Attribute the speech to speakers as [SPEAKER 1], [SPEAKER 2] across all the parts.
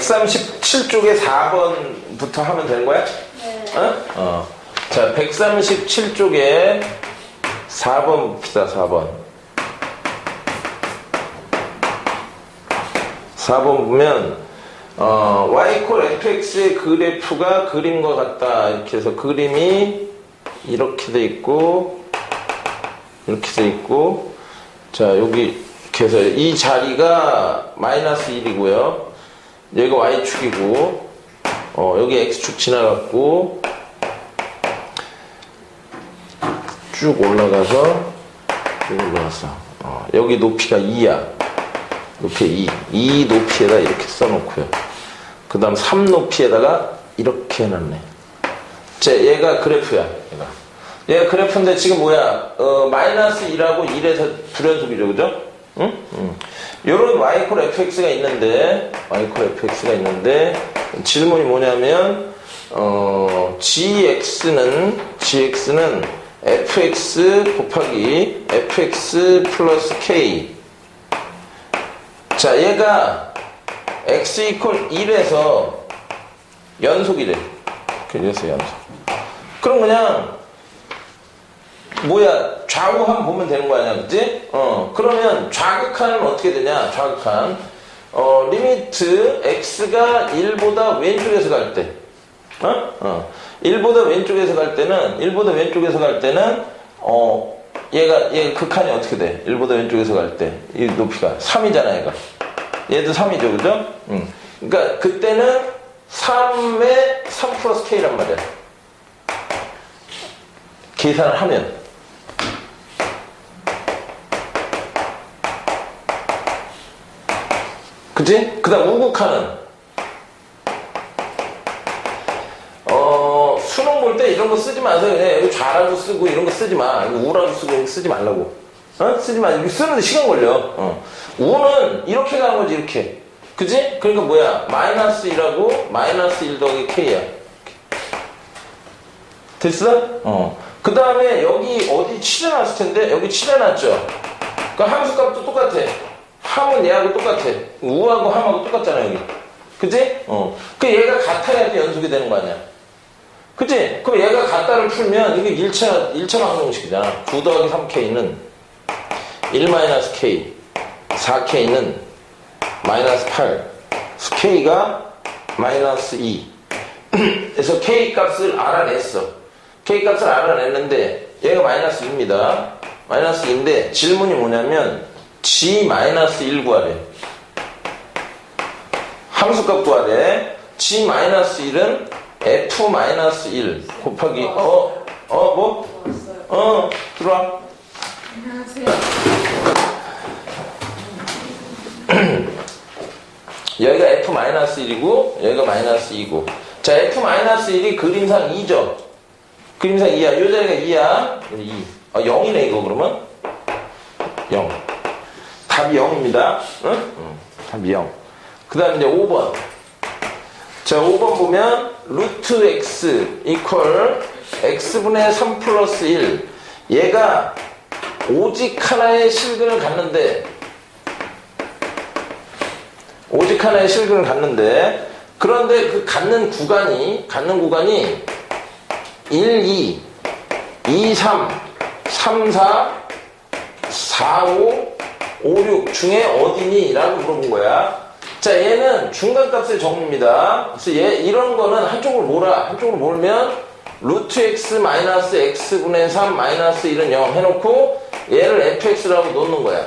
[SPEAKER 1] 137쪽에 4번부터 하면 되는 거야?
[SPEAKER 2] 네. 어?
[SPEAKER 1] 어. 자, 137쪽에 4번 봅시다, 4번. 4번 보면, 어, y콜 fx의 그래프가 그림과 같다. 이렇게 해서 그림이 이렇게 돼 있고, 이렇게 돼 있고, 자, 여기, 이렇게 해서 이 자리가 마이너스 1이고요. 여기가 Y축이고 어, 여기 X축 지나갔고 쭉 올라가서 여기 올라갔어 어, 여기 높이가 2야 높이 2 2 높이에다 이렇게 써놓고요 그 다음 3 높이에다가 이렇게 해놨네 제 얘가 그래프야 얘가 얘가 그래프인데 지금 뭐야 어, 마이너스 2하고 1에서 불연속이죠 그죠? 응? 응. 이런 y콜 fx가 있는데 y콜 fx가 있는데 질문이 뭐냐면 어, gx는 gx는 fx 곱하기 fx 플러스 k 자 얘가 x 이퀄 1에서 연속이래 그래서 연속 그럼 그냥 뭐야 좌우한 보면 되는 거 아니야, 그지? 어, 그러면 좌극한은 어떻게 되냐, 좌극한. 어, 리미트 x가 1보다 왼쪽에서 갈 때. 어? 어. 1보다 왼쪽에서 갈 때는, 1보다 왼쪽에서 갈 때는, 어, 얘가, 얘 극한이 어떻게 돼? 1보다 왼쪽에서 갈 때. 이 높이가. 3이잖아, 얘가. 얘도 3이죠, 그죠? 음. 그러니까 그때는 3의 3 플러스 k란 말이야. 계산을 하면. 그치? 그 다음 우국하는 어, 수능 볼 때 이런 거 쓰지 마세요. 그냥 예, 좌라고 쓰고 이런 거 쓰지 마. 우라고 쓰고 쓰지 말라고. 어? 쓰지 마. 쓰는데 시간 걸려. 어. 우는 이렇게 가는 거지, 이렇게. 그지? 그러니까 뭐야? 마이너스 1하고 마이너스 1 더하기 K야. 됐어? 어. 그 다음에 여기 어디 칠해놨을 텐데, 여기 칠해놨죠? 그 그러니까 함수 값도 똑같아. 함은 얘하고 똑같아. 우하고 함하고 똑같잖아, 여기. 그지? 어. 그 얘가 같아야 연속이 되는 거 아니야. 그지? 그럼 얘가 같다를 풀면 이게 1차, 1차 방정식이잖아. 9 더하기 3K는 1-K, 4K는 마이너스 8, K가 마이너스 2. 그래서 K 값을 알아냈어. K 값을 알아냈는데 얘가 마이너스 2입니다. 마이너스 2인데 질문이 뭐냐면 G-1 구하래. 함수값 구하래. G-1은 F-1 곱하기 어, 어, 어, 어 뭐? 어, 들어와. 여기가 F-1이고 여기가 마이너스 2고 자 F-1이 그림상 2죠 그림상 2야 요 자리가 2야 2 아, 0이네 이거 그러면 0 답이 0입니다. 응? 응. 답이 0. 그 다음에 이제 5번. 자, 5번 보면, 루트 x 이퀄 x분의 3 플러스 1. 얘가 오직 하나의 실근을 갖는데, 오직 하나의 실근을 갖는데, 그런데 그 갖는 구간이, 갖는 구간이 1, 2, 2, 3, 3, 4, 4, 5, 5, 6 중에 어디니? 라고 물어본 거야. 자, 얘는 중간값의 정입니다 그래서 얘 이런 거는 한쪽으로 몰아. 한쪽으로 몰면 루트 x 마이너스 x 분의 3 마이너스 이런 0 해놓고 얘를 fx라고 놓는 거야.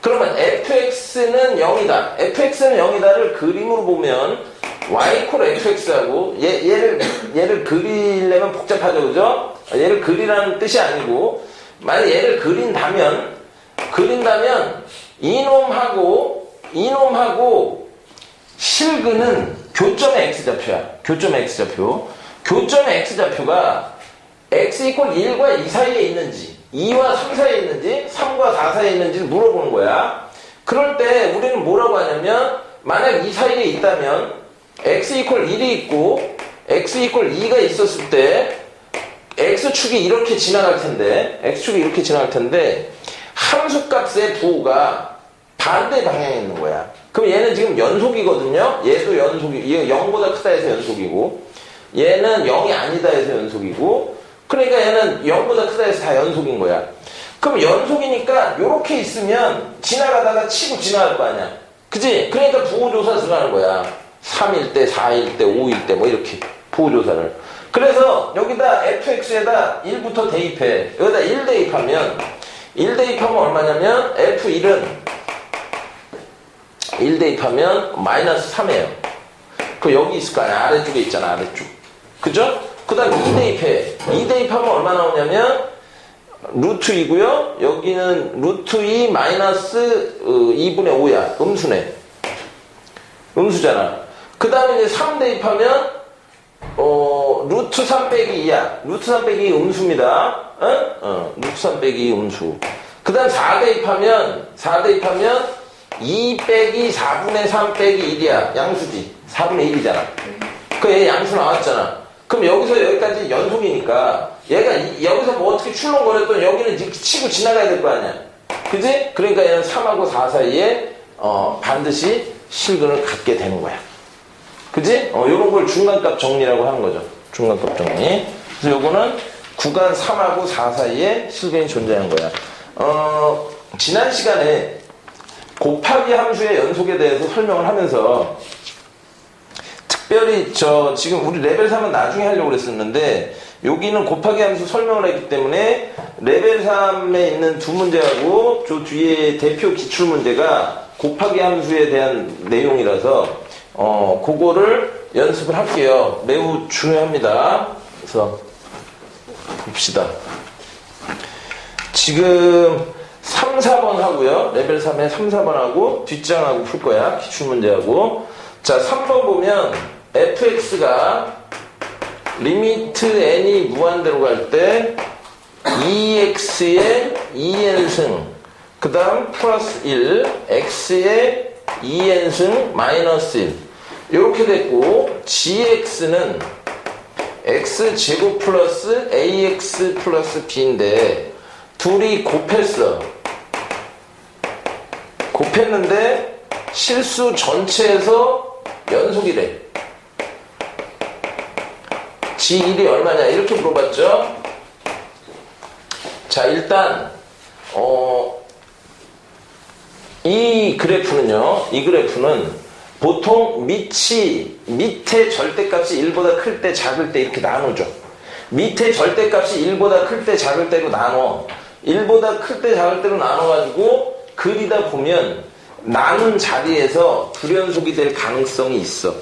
[SPEAKER 1] 그러면 fx는 0이다. fx는 0이다를 그림으로 보면 y 콜 fx하고 얘, 얘를 얘를 그리려면 복잡하죠, 그죠? 얘를 그리라는 뜻이 아니고 만약 얘를 그린다면 그린다면 이놈하고 이놈하고 실근은 교점의 x좌표야. 교점의 x좌표. 교점의 x좌표가 x 이퀄 1과 2 사이에 있는지 2와 3 사이에 있는지 3과 4 사이에 있는지를 물어보는 거야. 그럴 때 우리는 뭐라고 하냐면 만약 이 사이에 있다면 x 이퀄 1이 있고 x 이퀄 2가 있었을 때 x축이 이렇게 지나갈 텐데 x축이 이렇게 지나갈 텐데 함수값의 부호가 반대 방향에 있는 거야. 그럼 얘는 지금 연속이거든요. 얘도 연속이, 얘 0보다 크다 해서 연속이고, 얘는 0이 아니다 해서 연속이고, 그러니까 얘는 0보다 크다 해서 다 연속인 거야. 그럼 연속이니까 이렇게 있으면 지나가다가 치고 지나갈 거 아니야. 그지? 그러니까 부호조사 들어가는 거야. 3일 때, 4일 때, 5일 때, 뭐 이렇게. 부호조사를. 그래서 여기다 fx에다 1부터 대입해. 여기다 1 대입하면 1 대입하면 얼마냐면 F1은 1 대입하면 마이너스 3에요그 여기 있을 거 아니야. 아래쪽에 있잖아. 아래쪽. 그죠? 그 다음 2 대입해. 2 대입하면 얼마 나오냐면 루트이고요. 여기는 루트 2 마이너스 2분의 어, 5야. 음수네. 음수잖아. 그 다음에 이제 3 대입하면 어, 루트 3 빼기 2야. 루트 3 빼기 2 음수입니다. 어? 어, 루트 3 빼기 2 음수. 그 다음 4 대입하면, 4 대입하면 2 빼기 4분의 3 빼기 1이야. 양수지. 4분의 1이잖아. 그 얘 양수 나왔잖아. 그럼 여기서 여기까지 연속이니까 얘가 이, 여기서 뭐 어떻게 출렁거렸던 여기는 이렇게 치고 지나가야 될 거 아니야. 그지? 그러니까 얘는 3하고 4 사이에 어, 반드시 실근을 갖게 되는 거야. 그지? 어, 요런 걸 중간값 정리라고 하는 거죠. 중간값 정리. 그래서 요거는 구간 3하고 4 사이에 실근이 존재한 거야. 어, 지난 시간에 곱하기 함수의 연속에 대해서 설명을 하면서 특별히 저 지금 우리 레벨 3은 나중에 하려고 그랬었는데 여기는 곱하기 함수 설명을 했기 때문에 레벨 3에 있는 두 문제하고 저 뒤에 대표 기출 문제가 곱하기 함수에 대한 내용이라서 어, 그거를 연습을 할게요. 매우 중요합니다. 그래서 봅시다. 지금 3, 4번 하고요. 레벨 3에 3, 4번 하고 뒷장하고 풀 거야. 기출문제하고. 자, 3번 보면 fx가 리미트 n이 무한대로 갈 때 2x의 e 2n승 e 그 다음 플러스 1 x의 2n승 마이너스 1 이렇게 됐고 gx는 x제곱 플러스 ax 플러스 b인데 둘이 곱했어 곱했는데 실수 전체에서 연속이래 g1이 얼마냐 이렇게 물어봤죠 자 일단 어이 그래프는요, 이 그래프는 보통 밑이, 밑에 절대값이 1보다 클 때, 작을 때 이렇게 나누죠. 밑에 절대값이 1보다 클 때, 작을 때로 나눠. 1보다 클 때, 작을 때로 나눠가지고 그리다 보면 나눈 자리에서 불연속이 될 가능성이 있어.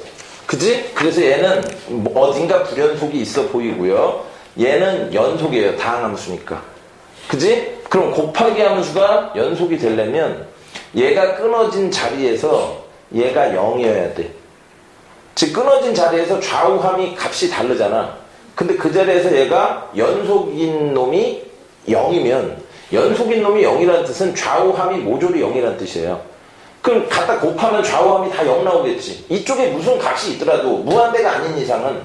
[SPEAKER 1] 그지? 그래서 얘는 뭐 어딘가 불연속이 있어 보이고요. 얘는 연속이에요. 다항함수니까. 그지? 그럼 곱하기 함수가 연속이 되려면 얘가 끊어진 자리에서 얘가 0이어야 돼. 즉 끊어진 자리에서 좌우함이 값이 다르잖아. 근데 그 자리에서 얘가 연속인 놈이 0이면 연속인 놈이 0이라는 뜻은 좌우함이 모조리 0이라는 뜻이에요. 그럼 갖다 곱하면 좌우함이 다 0 나오겠지. 이쪽에 무슨 값이 있더라도 무한대가 아닌 이상은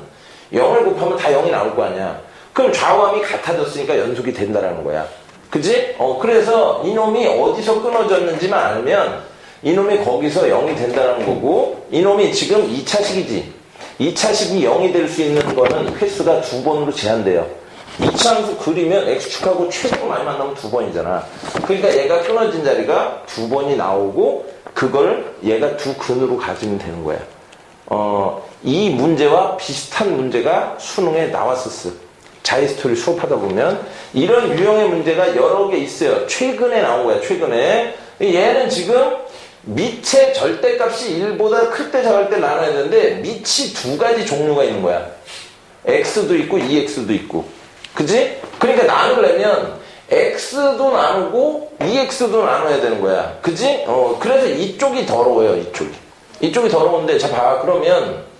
[SPEAKER 1] 0을 곱하면 다 0이 나올 거 아니야. 그럼 좌우함이 같아졌으니까 연속이 된다라는 거야. 그지? 어, 그래서 이놈이 어디서 끊어졌는지만 알면 이놈이 거기서 0이 된다는 거고 이놈이 지금 2차식이지. 2차식이 0이 될 수 있는 거는 횟수가 두 번으로 제한돼요. 2차 함수 그리면 X축하고 최고 많이 만나면 두 번이잖아. 그러니까 얘가 끊어진 자리가 두 번이 나오고 그걸 얘가 두 근으로 가지면 되는 거야. 어, 이 문제와 비슷한 문제가 수능에 나왔었어. 요 자이스토리 수업하다 보면 이런 유형의 문제가 여러 개 있어요. 최근에 나온 거야, 최근에. 얘는 지금 밑의 절대값이 1보다 클 때 작을 때 나눠있는데 밑이 두 가지 종류가 있는 거야. x도 있고 2x도 e 있고. 그지? 그러니까 나누려면 x도 나누고 2x도 e 나눠야 되는 거야. 그지? 어, 그래서 이쪽이 더러워요, 이쪽이. 이쪽이 더러운데 자 봐. 그러면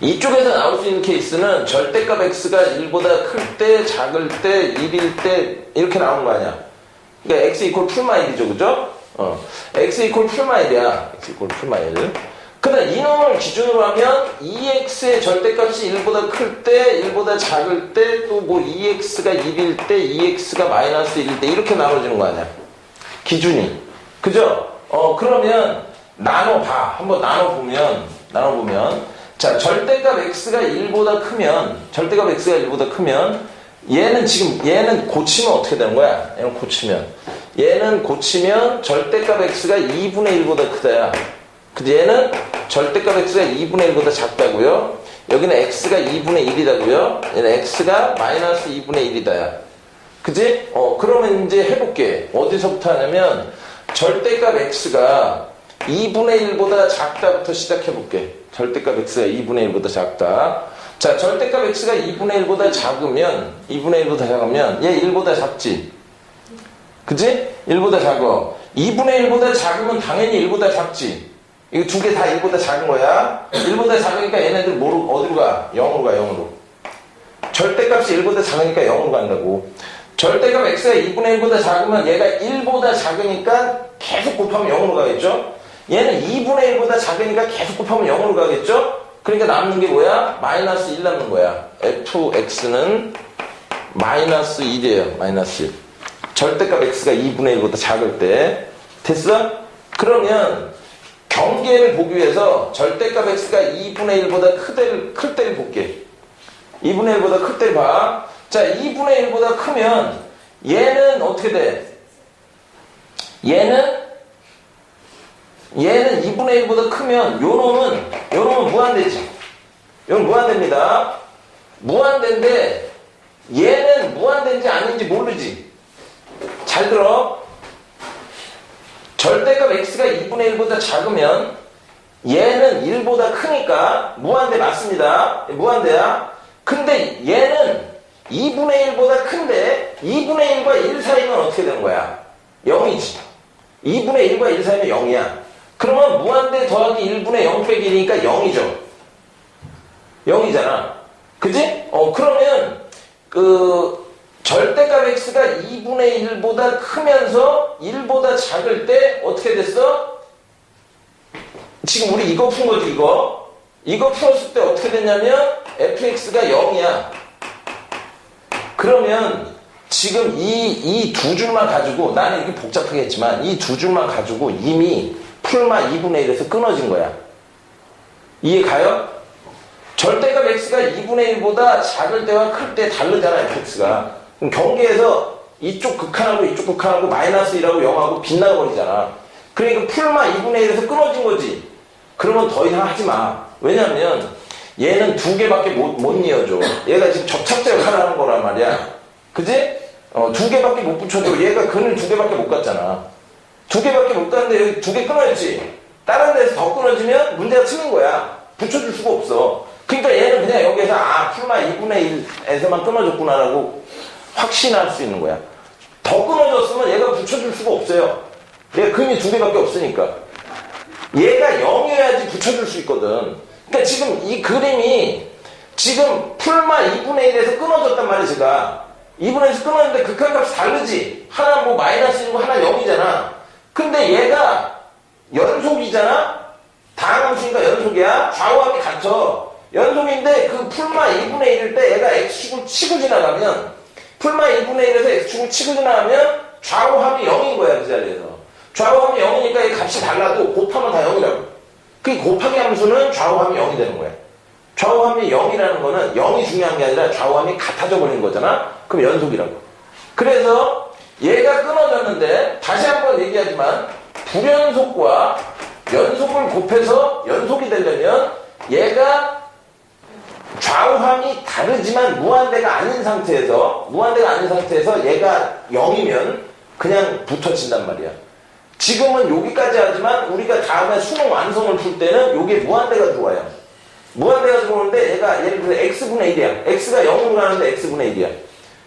[SPEAKER 1] 이쪽에서 나올 수 있는 케이스는 절대값 x가 1보다 클 때, 작을 때, 1일 때 이렇게 나온거 아니야. 그러니까 x 이퀄 풀마일이죠. 그죠? 어. x 이퀄 풀마일이야. x 이퀄 풀마일. 그다음 이놈을 기준으로 하면 e x 의 절대값이 1보다 클 때, 1보다 작을 때, 또 뭐 e x 가 1일 때, e x 가 마이너스 1일 때 이렇게 나눠지는 거 아니야. 기준이. 그죠? 어, 그러면 나눠봐. 한번 나눠보면, 나눠보면. 자, 절대값 x가 1보다 크면 절대값 x가 1보다 크면 얘는 지금 얘는 고치면 어떻게 되는 거야? 얘는 고치면 얘는 고치면 절대값 x가 2분의 1보다 크다야. 근데 얘는 절대값 x가 2분의 1보다 작다고요. 여기는 x가 2분의 1이다고요. 얘는 x가 마이너스 2분의 1이다야. 그지? 어 그러면 이제 해볼게. 어디서부터 하냐면 절대값 x가 2분의 1보다 작다부터 시작해볼게. 절대값 x가 2분의 1보다 작다. 자, 절대값 x가 2분의 1보다 작으면, 2분의 1보다 작으면, 얘 1보다 작지? 그지? 1보다 작어. 2분의 1보다 작으면 당연히 1보다 작지? 이거 두 개 다 1보다 작은 거야? 1보다 작으니까 얘네들 모르, 어디로 가? 0으로 가, 0으로. 절대값이 1보다 작으니까 0으로 간다고. 절대값 x가 2분의 1보다 작으면 얘가 1보다 작으니까 계속 곱하면 0으로 가겠죠? 얘는 2분의 1보다 작으니까 계속 곱하면 0으로 가겠죠? 그러니까 남는 게 뭐야? 마이너스 1 남는 거야. f(x)는 마이너스 1이에요. 마이너스 1. 절대값 x가 2분의 1보다 작을 때. 됐어? 그러면 경계를 보기 위해서 절대값 x가 2분의 1보다 크대를, 클 때를 볼게. 2분의 1보다 클 때 봐. 자, 2분의 1보다 크면 얘는 어떻게 돼? 얘는 얘는 2분의 1보다 크면 요 놈은 요 놈은 무한대지. 요건 무한대입니다. 무한대인데 얘는 무한대인지 아닌지 모르지. 잘 들어. 절대값 x가 2분의 1보다 작으면 얘는 1보다 크니까 무한대 맞습니다. 무한대야. 근데 얘는 2분의 1보다 큰데 2분의 1과 1 사이면 어떻게 되는 거야? 0이지. 2분의 1과 1 사이면 0이야. 그러면 무한대 더하기 1분의 0 빼기 1이니까 0이죠. 0이잖아. 그지? 어, 그러면, 그, 절대값 x가 2분의 1보다 크면서 1보다 작을 때 어떻게 됐어? 지금 우리 이거 푼 거지, 이거. 이거 풀었을 때 어떻게 됐냐면, fx가 0이야. 그러면, 지금 이, 이 두 줄만 가지고, 나는 이게 복잡하게 했지만, 이 두 줄만 가지고 이미 풀마 2분의 1에서 끊어진 거야. 이해 가요? 절대값 x가 2분의 1보다 작을 때와 클 때 다르잖아, fx가. 경계에서 이쪽 극한하고 이쪽 극한하고 마이너스 1하고 0하고 빗나 버리잖아. 그러니까 풀마 2분의 1에서 끊어진 거지. 그러면 더 이상 하지 마. 왜냐면 얘는 두 개밖에 못, 못 이어줘. 얘가 지금 접착제 역할을 하는 거란 말이야. 그지? 어, 두 개밖에 못 붙여도 얘가 그늘 두 개밖에 못 갔잖아. 두 개밖에 못 가는데 여기 두 개 끊어졌지. 다른 데서 더 끊어지면 문제가 틀린 거야. 붙여줄 수가 없어. 그러니까 얘는 그냥 여기에서 아, 풀마 2분의 1에서만 끊어졌구나라고 확신할 수 있는 거야. 더 끊어졌으면 얘가 붙여줄 수가 없어요. 얘가 근이 두 개밖에 없으니까. 얘가 0이어야지 붙여줄 수 있거든. 그러니까 지금 이 그림이 지금 풀마 2분의 1에서 끊어졌단 말이야, 제가. 2분의 1에서 끊어졌는데 극한값이 다르지. 하나 뭐 마이너스 이고 하나 0이잖아. 근데 얘가 연속이잖아? 다항수니까 연속이야? 좌우함이 같죠? 연속인데 그 풀마 2분의 1일 때 얘가 x축을 치고 지나가면 풀마 2분의 1에서 x축을 치고 지나가면 좌우함이 0인 거야 그 자리에서 좌우함이 0이니까 이 값이 달라도 곱하면 다 0이라고 그 곱하기 함수는 좌우함이 0이 되는 거야 좌우함이 0이라는 거는 0이 중요한 게 아니라 좌우함이 같아져 버린 거잖아 그럼 연속이라고 그래서 얘가 끊어졌는데 다시 한 번 얘기하지만 불연속과 연속을 곱해서 연속이 되려면 얘가 좌우함이 다르지만 무한대가 아닌 상태에서 무한대가 아닌 상태에서 얘가 0이면 그냥 붙어진단 말이야. 지금은 여기까지 하지만 우리가 다음에 수능 완성을 풀 때는 이게 무한대가 좋아요 무한대가 들어오는데 얘가 예를 들어 x분의 1이야. x가 0으로 가는데 x분의 1이야.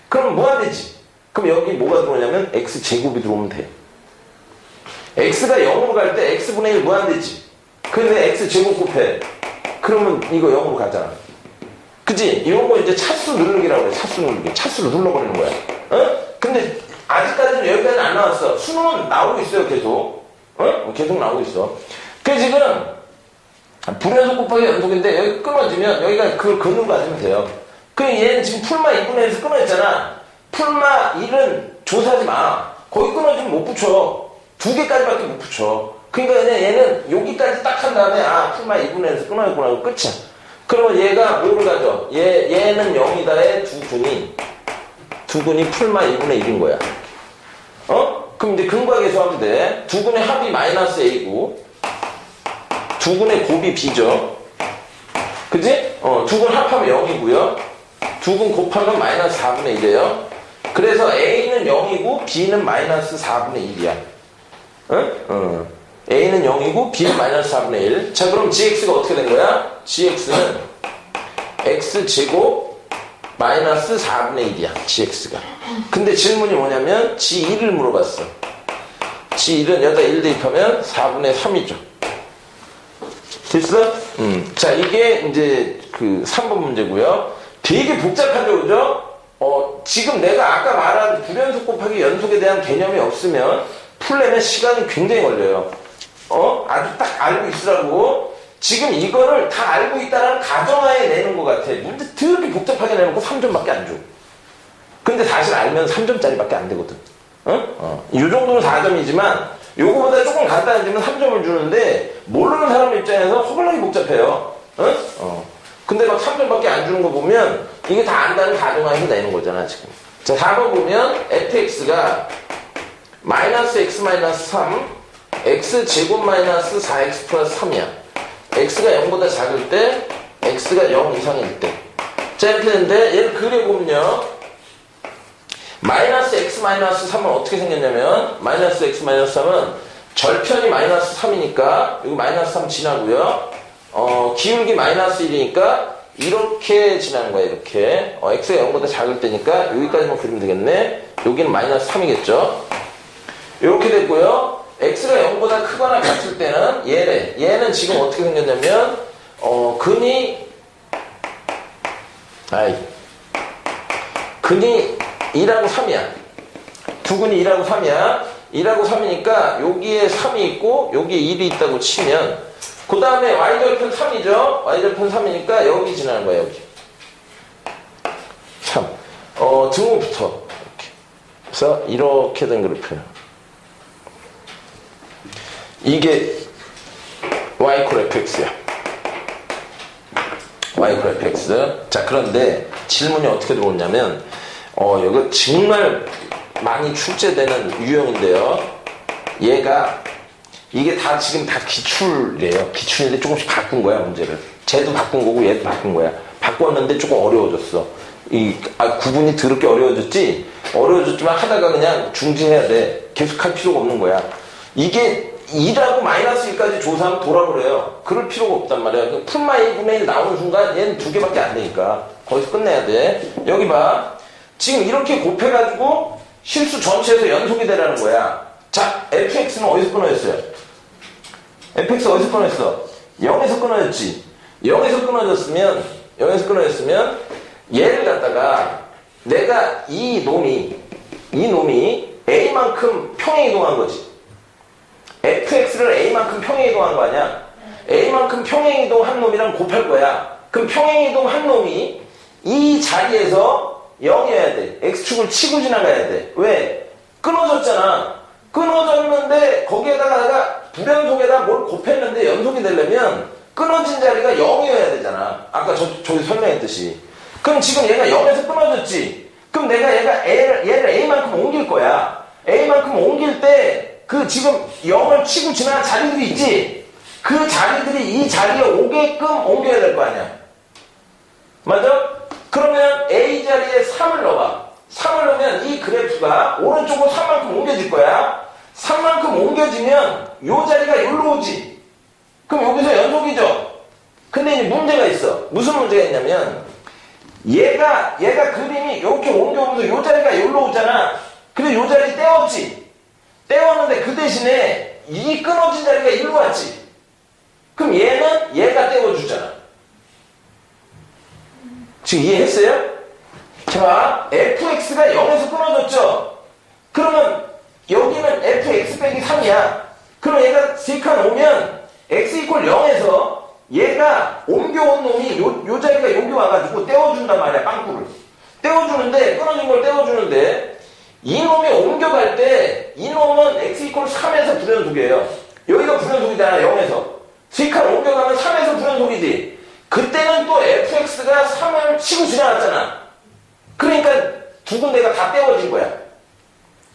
[SPEAKER 1] 그럼 무한대지. 그럼 여기 뭐가 들어오냐면 x제곱이 들어오면 돼. x가 0으로 갈 때 x분의 1 무한대지. 뭐 근데 x제곱 곱해. 그러면 이거 0으로 가잖아. 그지? 이런 거 이제 차수 누르기라고 그래. 차수 누르기. 차수로 눌러버리는 거야. 어? 근데 아직까지는 여기까지는 안 나왔어. 수능은 나오고 있어요, 계속. 어? 어 계속 나오고 있어. 그 지금 불연속 곱하기 연속인데 여기 끊어지면 여기가 그걸 긋는 거 아시면 돼요. 그 얘는 지금 풀만 2분의 1에서 끊어졌잖아. 풀마 1은 조사하지 마. 거기 끊어지면 못 붙여. 두 개까지밖에 못 붙여. 그러니까 얘는, 얘는 여기까지 딱 한 다음에 아 풀마 2분에서 끊어졌구나 하고 끝이야. 그러면 얘가 뭐를 가져? 얘, 얘는 0이다에두분이두분이 풀마 2분의 1인 거야. 어? 그럼 이제 근과계수 하면 돼. 두분의 합이 마이너스 A고 두분의 곱이 B죠. 그지? 어, 두 분 합하면 0이고요. 두 분 곱하면 마이너스 4분의 1이에요. 그래서 A는 0이고 B는 마이너스 4분의 1이야. 응? 응. 어. A는 0이고 B는 마이너스 4분의 1. 자, 그럼 GX가 어떻게 된 거야? GX는 X제곱 마이너스 4분의 1이야. GX가. 근데 질문이 뭐냐면 G1을 물어봤어. G1은 여자 1 대입하면 4분의 3이죠. 됐어? 음. 자, 이게 이제 그 3번 문제고요. 되게 복잡한데, 그죠? 어, 지금 내가 아까 말한 불연속 곱하기 연속에 대한 개념이 없으면 풀려면 시간이 굉장히 걸려요. 어? 아주 딱 알고 있으라고. 지금 이거를 다 알고 있다는 라 가정하에 내는 것 같아. 근데 드럽게 복잡하게 내놓고 3점밖에 안 줘. 근데 사실 알면 3점짜리밖에 안 되거든. 어? 어. 이 정도는 4점이지만 요거보다 조금 간단해지면 3점을 주는데 모르는 사람 입장에서 허벌나게 복잡해요. 어? 어. 근데 막 3점밖에 안 주는 거 보면 이게 다 안다는 가정하에서 내는 거잖아 지금 자 4번 보면 fx가 마이너스 x 마이너스 3 x 제곱 마이너스 4x 플러스 3이야 x가 0보다 작을 때 x가 0 이상일 때자 이렇게 되는데 얘를 그려보면요 마이너스 x 마이너스 3은 어떻게 생겼냐면 마이너스 x 마이너스 3은 절편이 마이너스 3이니까 여기 마이너스 3 지나고요 어, 기울기 마이너스 1이니까 이렇게 지나는 거야 이렇게 어, x가 0보다 작을 때니까 여기까지만 그리면 되겠네 여기는 마이너스 3이겠죠 이렇게 됐고요 x가 0보다 크거나 같을 때는 얘래 얘는 지금 어떻게 생겼냐면 어, 근이 아이 근이 2하고 3이야 두 근이 2하고 3이야 2하고 3이니까 여기에 3이 있고 여기에 1이 있다고 치면 그 다음에 y절편 3이죠. y절편 3이니까 여기 지나는 거예요. 여기. 3. 어, 등호부터. 이렇게. 그래서 이렇게 된 그래프예요. 이게 y콜 fx야. y콜 fx. 자, 그런데 질문이 어떻게 들어오냐면 어, 이거 정말 많이 출제되는 유형인데요. 얘가 이게 다 지금 다 기출이에요. 기출인데 조금씩 바꾼 거야, 문제를. 쟤도 바꾼 거고 얘도 바꾼 거야. 바꿨는데 조금 어려워졌어. 이, 아, 구분이 더럽게 어려워졌지? 어려워졌지만 하다가 그냥 중지해야 돼. 계속 할 필요가 없는 거야. 이게 2라고 마이너스 1까지 조사하면 돌아버려요. 그럴 필요가 없단 말이야. 풀마이 그 분의 1 나오는 순간 얘는 두 개밖에 안 되니까. 거기서 끝내야 돼. 여기 봐. 지금 이렇게 곱해가지고 실수 전체에서 연속이 되라는 거야. 자, fx는 어디서 끊어졌어요? fx 어디서 끊어졌어? 0에서 끊어졌지. 0에서 끊어졌으면, 0에서 끊어졌으면, 얘를 갖다가 내가 이 놈이, 이 놈이 a만큼 평행 이동한 거지. fx를 a만큼 평행 이동한 거 아니야? a만큼 평행 이동한 놈이랑 곱할 거야. 그럼 평행 이동한 놈이 이 자리에서 0이어야 돼. x축을 치고 지나가야 돼. 왜? 끊어졌잖아. 끊어졌는데 거기에다가 불연속에다 뭘 곱했는데 연속이 되려면 끊어진 자리가 0이어야 되잖아. 아까 저, 저기 설명했듯이. 그럼 지금 얘가 0에서 끊어졌지. 그럼 내가 얘가 A를, 얘를 A만큼 옮길 거야. A만큼 옮길 때 그 지금 0을 치고 지나간 자리들이 있지. 그 자리들이 이 자리에 오게끔 옮겨야 될 거 아니야. 맞아? 그러면 A 자리에 3을 넣어봐. 3을 넣으면이 그래프가 오른쪽으로 3만큼 옮겨질 거야. 3만큼 옮겨지면 요 자리가 여기로 오지. 그럼 여기서 연속이죠. 근데 이제 문제가 있어. 무슨 문제가 있냐면 얘가 얘가 그림이 이렇게 옮겨오면서 요 자리가 여기로 오잖아. 근데 요 자리 떼었지. 떼었는데 그 대신에 이 끊어진 자리가 일로 왔지. 그럼 얘는 얘가 떼어주잖아. 지금 이해했어요? 자, fx가 0에서 끊어졌죠? 그러면 여기는 fx 빼기 3이야. 그럼 얘가 직한 오면 x 이퀄 0에서 얘가 옮겨온 놈이 요, 요 자리가 여기 와가지고 떼어준단 말이야, 빵꾸를. 떼어주는데, 끊어진 걸 떼어주는데, 이놈이 옮겨갈 때, 이놈은 x 이퀄 3에서 불연속이에요. 여기가 불연속이잖아, 0에서. 직한 옮겨가면 3에서 불연속이지. 그때는 또 fx가 3을 치고 지나갔잖아. 그러니까 두 군데가 다 떼어진 거야.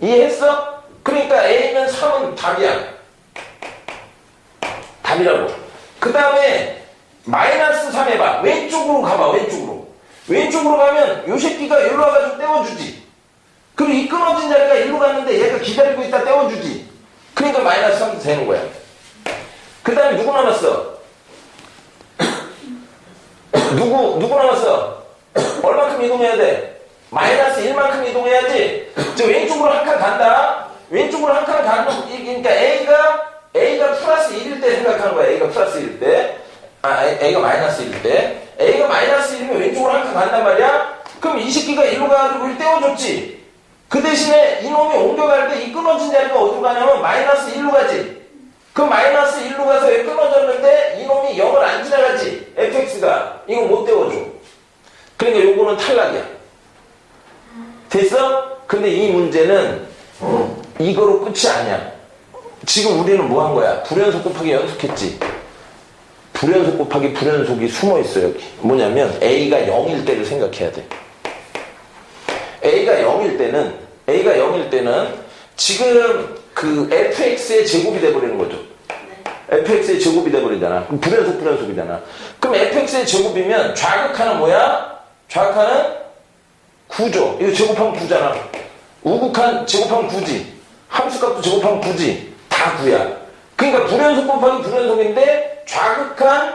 [SPEAKER 1] 이해했어? 그러니까 A면 3은 답이야. 답이라고. 그 다음에 마이너스 3 해봐. 왼쪽으로 가봐. 왼쪽으로. 왼쪽으로 가면 요 새끼가 일로 와가지고 떼어주지. 그리고 이 끊어진 자리가 일로 갔는데 얘가 기다리고 있다 떼어주지. 그러니까 마이너스 3도 되는 거야. 그 다음에 누구 남았어? 누구, 누구 남았어? 얼만큼 이금해야 돼? 마이너스 1만큼 이동해야지. 저 왼쪽으로 한 칸 간다. 왼쪽으로 한 칸 간다. 그러니까 A가 A가 플러스 1일 때 생각하는 거야. A가 플러스 1일 때. 아, A가 마이너스 1일 때. A가 마이너스 1이면 왼쪽으로 한 칸 간단 말이야. 그럼 이새기가 일로 가가지고 1 떼어줬지. 그 대신에 이놈이 옮겨갈 때 이 끊어진 자리가 어디로 가냐면 마이너스 1로 가지. 그 마이너스 1로 가서 왜 끊어졌는데 이놈이 0을 안 지나가지. fx가. 이거 못떼어줘 그러니까 요거는 탈락이야. 됐어? 근데 이 문제는 어. 이거로 끝이 아니야. 지금 우리는 뭐 한 거야? 불연속 곱하기 연속했지. 불연속 곱하기 불연속이 숨어 있어 여기. 뭐냐면 A가 0일 때를 생각해야 돼. A가 0일 때는 A가 0일 때는 지금 그 fx의 제곱이 돼버리는 거죠. 네. fx의 제곱이 돼버리잖아. 그럼 불연속 불연속이잖아. 그럼 fx의 제곱이면 좌극하는 뭐야? 좌극하는 구조. 이거 제곱하면 구잖아. 우극한 제곱하면 구지. 함수값도 제곱하면 구지. 다 구야. 그러니까 불연속 곱하기 불연속인데 좌극한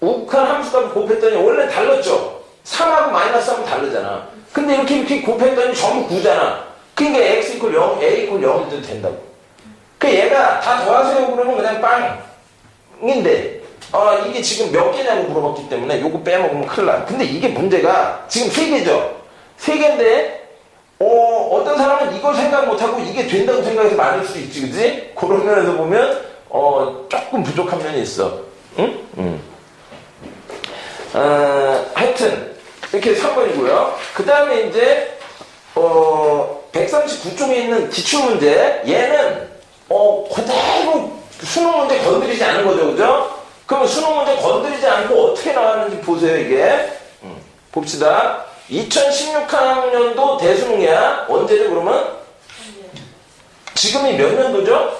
[SPEAKER 1] 우극한 함수값을 곱했더니 원래 달랐죠. 3하고 마이너스 하면 다르잖아. 근데 이렇게 이렇게 곱했더니 전부 구잖아. 그러니까 x 이퀄 0, a 이퀄 0이도 된다고. 그 얘가 다 더하세요 그러면 그냥 빵인데 어, 이게 지금 몇 개냐고 물어봤기 때문에 요거 빼먹으면 큰일 나. 근데 이게 문제가 지금 세 개죠. 세계인데 어, 떤 사람은 이걸 생각 못하고 이게 된다고 생각해서 말할 수 있지 그지? 그런 면에서 보면 어, 조금 부족한 면이 있어 응? 응. 어, 하여튼 이렇게 3번이고요 그 다음에 이제 어, 139쪽에 있는 기출문제 얘는 어, 그대로 수능 문제 건드리지 않은 거죠 그죠? 그럼 수능 문제 건드리지 않고 어떻게 나왔는지 보세요 이게 음. 봅시다 2016학년도 대수능이야. 언제죠 그러면? 지금이 몇 년도죠?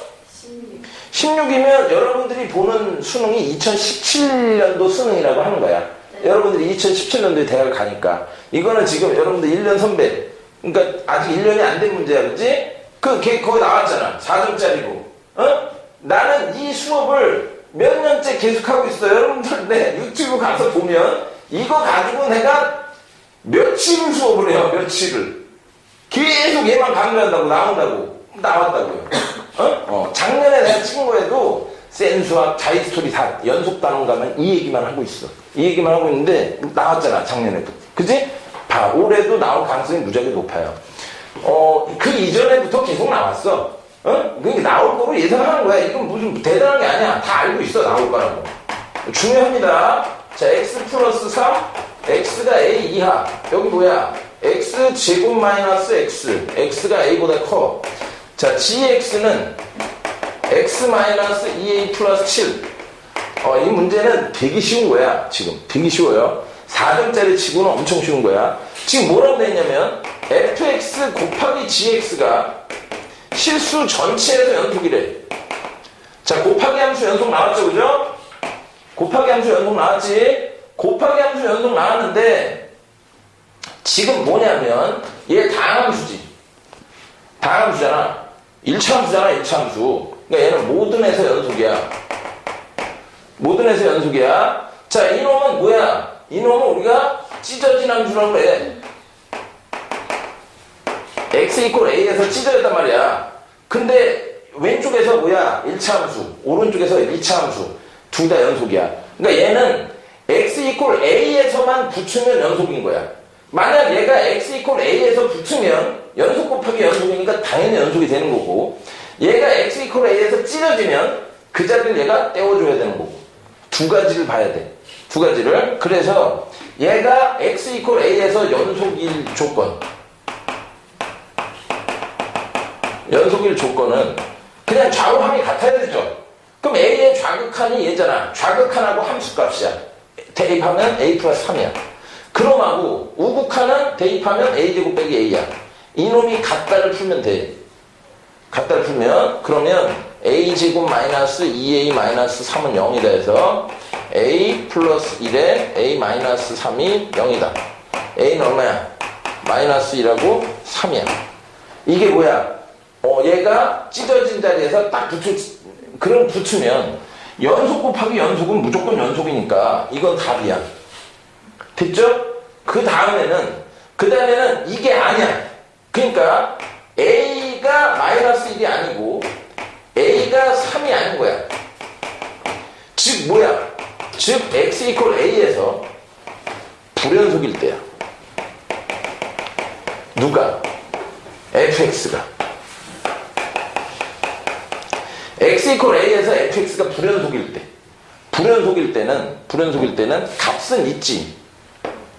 [SPEAKER 1] 16. 이면 여러분들이 보는 수능이 2017년도 수능이라고 하는 거야. 네. 여러분들이 2017년도에 대학을 가니까. 이거는 지금 여러분들 1년 선배. 그러니까 아직 1년이 안 된 문제야, 그지? 그, 걔, 거기 나왔잖아. 4점짜리고. 어? 나는 이 수업을 몇 년째 계속하고 있어. 여러분들 내 네, 유튜브 가서 보면 이거 가지고 내가 며칠을 수업을 해요, 며칠을. 계속 얘만 강의한다고 나온다고. 나왔다고요. 어? 어 작년에 내가 찍은 거에도 센수와 자이스토리 다 연속 다원 가면 이 얘기만 하고 있어. 이 얘기만 하고 있는데 나왔잖아, 작년에도. 그지? 봐, 올해도 나올 가능성이 무지하게 높아요. 어, 그 이전에부터 계속 나왔어. 어? 그게 나올 거로 예상하는 거야. 이건 무슨 대단한 게 아니야. 다 알고 있어, 나올 거라고. 중요합니다. 자, x 플러스 3, x가 a 이하 여기 뭐야 x 제곱 마이너스 x x가 a보다 커 자 gx는 x 마이너스 2a e 플러스 7 어, 이 문제는 되게 쉬운 거야 지금 되게 쉬워요 4점짜리 치고는 엄청 쉬운 거야 지금 뭐라고 되냐면 fx 곱하기 gx가 실수 전체에서 연속이래 자 곱하기 함수 연속 나왔죠 그죠? 곱하기 함수 연속 나왔지 곱하기 함수 연속 나왔는데 지금 뭐냐면 얘 다함수지. 다함수잖아. 1차함수잖아 1차함수. 그러니까 얘는 모든 에서 연속이야. 모든 에서 연속이야. 자 이놈은 뭐야? 이놈은 우리가 찢어진 함수라고 그래. x 이퀄 a에서 찢어졌단 말이야. 근데 왼쪽에서 뭐야? 1차함수, 오른쪽에서 2차함수. 둘 다 연속이야. 그러니까 얘는 x 이퀄 a에서만 붙으면 연속인 거야. 만약 얘가 x 이퀄 a에서 붙으면 연속 곱하기 연속이니까 당연히 연속이 되는 거고 얘가 x 이퀄 a에서 찢어지면 그 자리를 얘가 떼워줘야 되는 거고 두 가지를 봐야 돼. 두 가지를. 그래서 얘가 x 이퀄 a에서 연속일 조건 연속일 조건은 그냥 좌우함이 같아야 되죠. 그럼 A의 좌극한이 얘잖아. 좌극한하고 함수값이야. 대입하면 A 플러스 3이야. 그럼하고 우국 하는 대입하면 A제곱 빼기 A야. 이놈이 같다를 풀면 돼. 같다를 풀면 그러면 A제곱 마이너스 2A 마이너스 3은 0이다 해서 A 플러스 1에 A 마이너스 3이 0이다. A는 얼마야? 마이너스 1하고 3이야. 이게 뭐야? 어, 얘가 찢어진 자리에서 딱 붙여, 그럼 붙으면 연속 곱하기 연속은 무조건 연속이니까 이건 답이야. 됐죠? 그 다음에는 그 다음에는 이게 아니야. 그러니까 A가 마이너스 1이 아니고 A가 3이 아닌 거야. 즉 뭐야? 즉 X 이퀄 A에서 불연속일 때야. 누가? fx가 x 이퀄 a에서 fx가 불연속일 때 불연속일 때는 불연속일 때는 값은 있지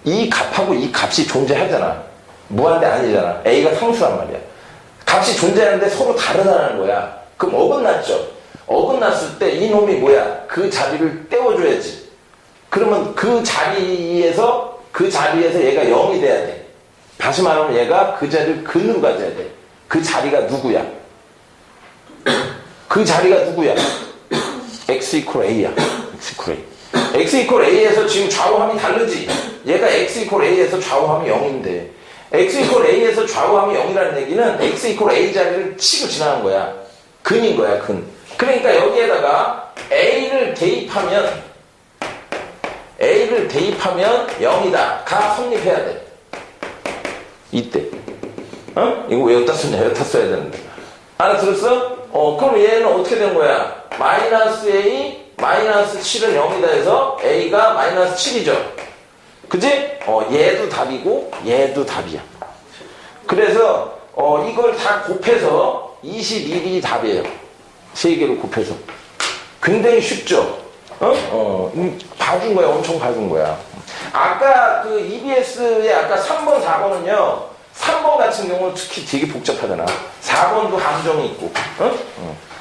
[SPEAKER 1] 이 값하고 이 값이 존재하잖아 무한대 아니잖아 a가 상수란 말이야 값이 존재하는데 서로 다르다는 거야 그럼 어긋났죠 어긋났을 때 이놈이 뭐야 그 자리를 떼워줘야지 그러면 그 자리에서 그 자리에서 얘가 0이 돼야 돼 다시 말하면 얘가 그 자리를 근으 가져야 돼 그 자리가 누구야 그 자리가 누구야? x e q u a야. l a x e q u a. l a. x e q u a에서 l a 지금 좌우함이 다르지. 얘가 x e q u a에서 l a 좌우함이 0인데 x e q u a에서 l a 좌우함이 0이라는 얘기는 x e q u a l a 자리를 치고 지나간 거야. 근인 거야, 근. 그러니까 여기에다가 a를 대입하면 a를 대입하면 0이다. 가 성립해야 돼. 이때. 어? 이거 왜 여기다 쓰냐? 여기다 써야 되는데. 알아들었어? 어, 그럼 얘는 어떻게 된 거야? 마이너스 A, 마이너스 7은 0이다 해서 A가 마이너스 7이죠. 그지? 어, 얘도 답이고, 얘도 답이야. 그래서, 어, 이걸 다 곱해서 21이 답이에요. 세 개로 곱해서. 굉장히 쉽죠? 어? 어, 봐준 음, 거야. 엄청 밝은 거야. 아까 그 EBS의 아까 3번, 4번은요. 3번 같은 경우는 특히 되게 복잡하잖아. 4번도 함정이 있고. 어? 어.